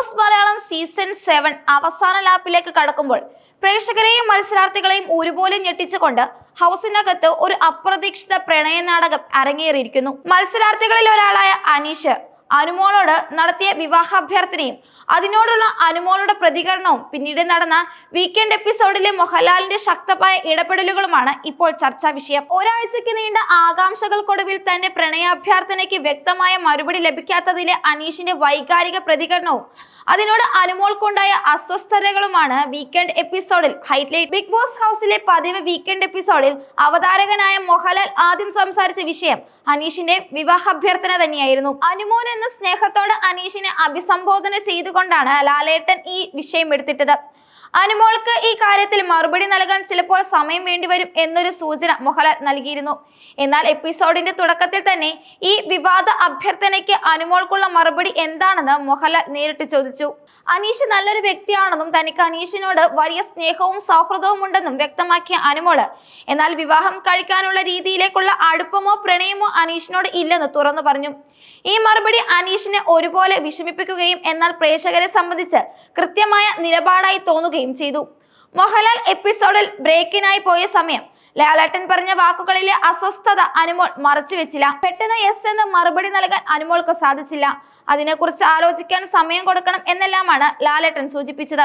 Boss Malayalam season seven അവസാന ലാപ്പിലേക്ക് കടക്കുമ്പോൾ പ്രേക്ഷകരെയും മത്സരാർത്ഥികളെയും ഒരുപോലെ ഞെട്ടിച്ചുകൊണ്ട് ഹൗസിനകത്ത് ഒരു അപ്രതീക്ഷിത പ്രണയ നാടകം അരങ്ങേറിയിരിക്കുന്നു. മത്സരാർത്ഥികളിൽ ഒരാളായ അനീഷ് അനുമോളോട് നടത്തിയ വിവാഹാഭ്യർത്ഥനയും അതിനോടുള്ള അനുമോളുടെ പ്രതികരണവും പിന്നീട് നടന്ന വീക്കെൻഡ് എപ്പിസോഡിലെ മോഹൻലാലിന്റെ ശക്തമായ ഇടപെടലുകളുമാണ് ഇപ്പോൾ ചർച്ചാ വിഷയം. ഒരാഴ്ചയ്ക്ക് നീണ്ട ആകാംക്ഷകൾക്കൊടുവിൽ തന്റെ പ്രണയാഭ്യർത്ഥനയ്ക്ക് വ്യക്തമായ മറുപടി ലഭിക്കാത്തതിലെ അനീഷിന്റെ വൈകാരിക പ്രതികരണവും അതിനോട് അനുമോൾക്കുണ്ടായ അസ്വസ്ഥതകളുമാണ് വീക്കെൻഡ് എപ്പിസോഡിൽ ഹൈലൈറ്റ് ബിഗ് ബോസ് ഹൗസിലെ പതിവ് വീക്കെൻഡ് എപ്പിസോഡിൽ അവതാരകനായ മോഹൻലാൽ ആദ്യം സംസാരിച്ച വിഷയം അനീഷിന്റെ വിവാഹാഭ്യർത്ഥന തന്നെയായിരുന്നു. അനുമോൻ എന്ന സ്നേഹത്തോട് അനീഷിനെ അഭിസംബോധന ചെയ്തുകൊണ്ടാണ് ലാലേട്ടൻ ഈ വിഷയം എടുത്തിട്ടത്. അനുമോൾക്ക് ഈ കാര്യത്തിൽ മറുപടി നൽകാൻ ചിലപ്പോൾ സമയം വേണ്ടിവരും എന്നൊരു സൂചന മോഹൻലാൽ നൽകിയിരുന്നു. എന്നാൽ എപ്പിസോഡിന്റെ തുടക്കത്തിൽ തന്നെ ഈ വിവാദ അഭ്യർത്ഥനയ്ക്ക് അനുമോൾക്കുള്ള മറുപടി എന്താണെന്ന് മോഹൻലാൽ നേരിട്ട് ചോദിച്ചു. അനീഷ് നല്ലൊരു വ്യക്തിയാണെന്നും തനിക്ക് അനീഷിനോട് വലിയ സ്നേഹവും സൗഹൃദവും ഉണ്ടെന്നും വ്യക്തമാക്കിയ അനുമോൾ. എന്നാൽ വിവാഹം കഴിക്കാനുള്ള രീതിയിലേക്കുള്ള അടുപ്പമോ പ്രണയമോ അനീഷിനോട് ഇല്ലെന്ന് തുറന്നു പറഞ്ഞു. ഈ മറുപടി അനീഷിനെ ഒരുപോലെ വിഷമിപ്പിക്കുകയും എന്നാൽ പ്രേക്ഷകരെ സംബന്ധിച്ച് കൃത്യമായ നിലപാടായി തോന്നുകയും ചെയ്തു. മോഹൻലാൽ എപ്പിസോഡിൽ ബ്രേക്കിനായി പോയ സമയം ലാലേട്ടൻ പറഞ്ഞ വാക്കുകളിലെ അസ്വസ്ഥത അനുമോൾ മറച്ചുവെച്ചില്ല. പെട്ടെന്ന് യെസ് എന്ന് മറുപടി നൽകാൻ അനുമോൾക്ക് സാധിച്ചില്ല. അതിനെക്കുറിച്ച് ആലോചിക്കാൻ സമയം കൊടുക്കണം എന്നെല്ലാമാണ് ലാലേട്ടൻ സൂചിപ്പിച്ചത്.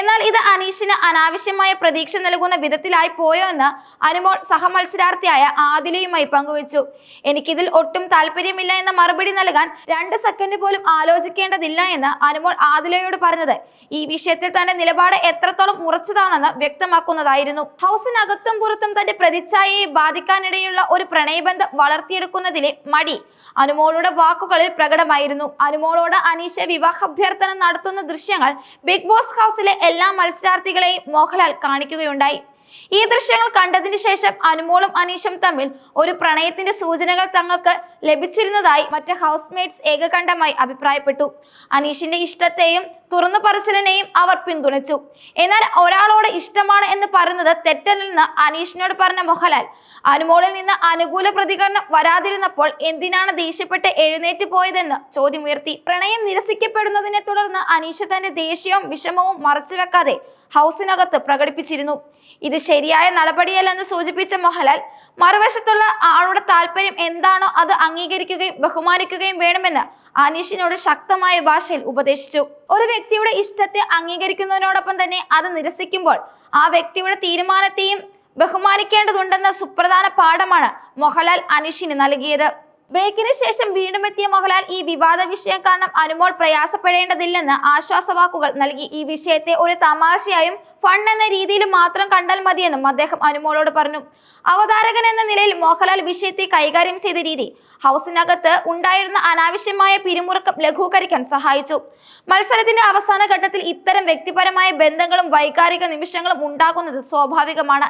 എന്നാൽ ഇത് അനീഷിന് അനാവശ്യമായ പ്രതീക്ഷ നൽകുന്ന വിധത്തിലായി പോയോ എന്ന് അനുമോൾ സഹമത്സരാർത്ഥിയായ ആദിലയുമായി പങ്കുവച്ചു. എനിക്കിതിൽ ഒട്ടും താല്പര്യമില്ല എന്ന മറുപടി നൽകാൻ രണ്ട് സെക്കൻഡ് പോലും ആലോചിക്കേണ്ടതില്ല എന്ന് അനുമോൾ ആദിലയോട് പറഞ്ഞത്. ഈ വിഷയത്തിൽ തന്റെ നിലപാട് എത്രത്തോളം ഉറച്ചതാണെന്ന് വ്യക്തമാക്കുന്നതായിരുന്നു. ഹൗസിനകത്തും പുറത്തും തന്റെ പ്രതിച്ഛായയെ ബാധിക്കാനിടയുള്ള ഒരു പ്രണയബന്ധം വളർത്തിയെടുക്കുന്നതിലെ മടി അനുമോളുടെ വാക്കുകളിൽ പ്രകടമായിരുന്നു. അനുമോളോട് അനീഷ വിവാഹാഭ്യർത്ഥന നടത്തുന്ന ദൃശ്യങ്ങൾ ബിഗ് ബോസ് ഹൗസിലെ എല്ലാ മത്സരാർത്ഥികളെയും മോഹൻലാൽ കാണിക്കുകയുണ്ടായി. ഈ ദൃശ്യങ്ങൾ കണ്ടതിന് ശേഷം അനുമോളും അനീഷും തമ്മിൽ ഒരു പ്രണയത്തിന്റെ സൂചനകൾ തങ്ങൾക്ക് ലഭിച്ചിരുന്നതായി മറ്റ് ഹൗസ്മേറ്റ്സ് ഏകകണ്ഠമായി അഭിപ്രായപ്പെട്ടു. അനീഷിന്റെ ഇഷ്ടത്തെയും തുറന്നു പറച്ചിലിനെയും അവർ പിന്തുണച്ചു. എന്നാൽ ഒരാളോട് ഇഷ്ടമാണ് എന്ന് പറയുന്നത് തെറ്റല്ലെന്ന് അനീഷിനോട് പറഞ്ഞ മോഹൻലാൽ. അനുമോളിൽ നിന്ന് അനുകൂല പ്രതികരണം വരാതിരുന്നപ്പോൾ എന്തിനാണ് ദേഷ്യപ്പെട്ട് എഴുന്നേറ്റ് പോയതെന്ന് ചോദ്യമുയർത്തി. പ്രണയം നിരസിക്കപ്പെടുന്നതിനെ തുടർന്ന് അനീഷ് തന്റെ ദേഷ്യവും വിഷമവും മറച്ചുവെക്കാതെ ഹൗസിനകത്ത് പ്രകടിപ്പിച്ചിരുന്നു. ഇത് ശരിയായ നടപടിയല്ലെന്ന് സൂചിപ്പിച്ച മോഹൻലാൽ മറുവശത്തുള്ള ആളുടെ താല്പര്യം എന്താണോ അത് അംഗീകരിക്കുകയും ബഹുമാനിക്കുകയും വേണമെന്ന് അനീഷിനോട് ശക്തമായ ഭാഷയിൽ ഉപദേശിച്ചു. ഒരു വ്യക്തിയുടെ ഇഷ്ടത്തെ അംഗീകരിക്കുന്നതിനോടൊപ്പം തന്നെ അത് നിരസിക്കുമ്പോൾ ആ വ്യക്തിയുടെ തീരുമാനത്തെയും ബഹുമാനിക്കേണ്ടതുണ്ടെന്ന സുപ്രധാന പാഠമാണ് മോഹൻലാൽ അനീഷിന് നൽകിയത്. ബ്രേക്കിന് ശേഷം വീണ്ടും എത്തിയ മോഹൻലാൽ ഈ വിവാദ വിഷയം കാരണം അനുമോൾ പ്രയാസപ്പെടേണ്ടതില്ലെന്ന് ആശ്വാസവാക്കുകൾ നൽകി. ഈ വിഷയത്തെ ഒരു തമാശയായും ഫൺ എന്ന രീതിയിൽ മാത്രം കണ്ടാൽ മതിയെന്നും അദ്ദേഹം അനുമോളോട് പറഞ്ഞു. അവതാരകൻ എന്ന നിലയിൽ മോഹൻലാൽ വിഷയത്തെ കൈകാര്യം ചെയ്ത രീതി ഹൗസിനകത്ത് ഉണ്ടായിരുന്ന അനാവശ്യമായ പിരിമുറുക്കം ലഘൂകരിക്കാൻ സഹായിച്ചു. മത്സരത്തിന്റെ അവസാന ഘട്ടത്തിൽ ഇത്തരം വ്യക്തിപരമായ ബന്ധങ്ങളും വൈകാരിക നിമിഷങ്ങളും ഉണ്ടാകുന്നത് സ്വാഭാവികമാണ്.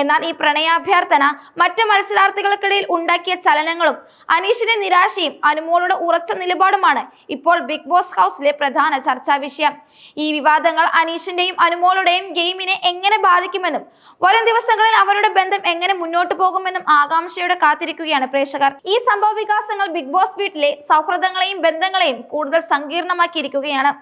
എന്നാൽ ഈ പ്രണയാഭ്യർത്ഥന മറ്റ് മത്സരാർത്ഥികൾക്കിടയിൽ ഉണ്ടാക്കിയ ചലനങ്ങളും അനീഷിന്റെ നിരാശയും അനുമോളുടെ ഉറച്ച നിലപാടുമാണ് ഇപ്പോൾ ബിഗ് ബോസ് ഹൗസിലെ പ്രധാന ചർച്ചാ വിഷയം. ഈ വിവാദങ്ങൾ അനീഷിന്റെയും അനുമോളുടെയും ഗെയിമിനെ എങ്ങനെ ബാധിക്കുമെന്നും വരും ദിവസങ്ങളിൽ അവരുടെ ബന്ധം എങ്ങനെ മുന്നോട്ട് പോകുമെന്നും ആകാംക്ഷയോടെ കാത്തിരിക്കുകയാണ് പ്രേക്ഷകർ. ഈ സംഭവ വികാസങ്ങൾ ബിഗ് ബോസ് വീട്ടിലെ സൗഹൃദങ്ങളെയും ബന്ധങ്ങളെയും കൂടുതൽ സങ്കീർണമാക്കിയിരിക്കുകയാണ്.